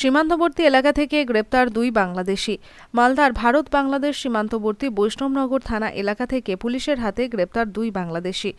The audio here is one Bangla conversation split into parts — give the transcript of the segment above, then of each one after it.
সীমান্তবর্তী এলাকা থেকে গ্রেপ্তার দুই বাংলাদেশি। মালদার ভারত বাংলাদেশ সীমান্তবর্তী বৈষ্ণবনগর থানা এলাকা থেকে পুলিশের হাতে গ্রেপ্তার দুই বাংলাদেশি।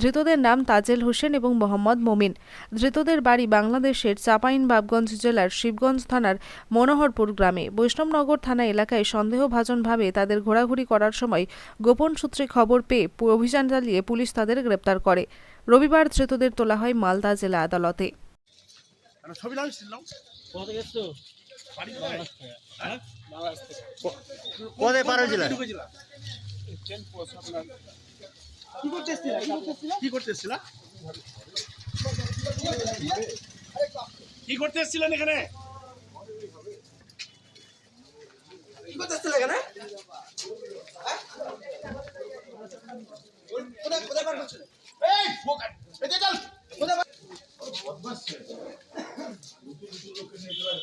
ধৃতদের নাম তাজেল হোসেন এবং মোহাম্মদ মমিন। ধৃতদের বাড়ি বাংলাদেশের চাপাইন বাবগঞ্জ জেলার শিবগঞ্জ থানার মনোহরপুর গ্রামে। বৈষ্ণবনগর থানা এলাকায় সন্দেহভাজনভাবে তাদের ঘোরাঘুরি করার সময় গোপন সূত্রে খবর পেয়ে অভিযান চালিয়ে পুলিশ তাদের গ্রেপ্তার করে। রবিবার ধৃতদের তোলা হয় মালদা জেলা আদালতে। কোথায়? হ্যাঁ? কোথায় পার হয়েছিল কি করতে এসেছিলা? কি করতে এসেছিলা? কি করতে এসেছিলেন এখানে এই, বোকা, এদিকে চল। এই, অরিন্দম, তৎক্ষণাৎ দাও,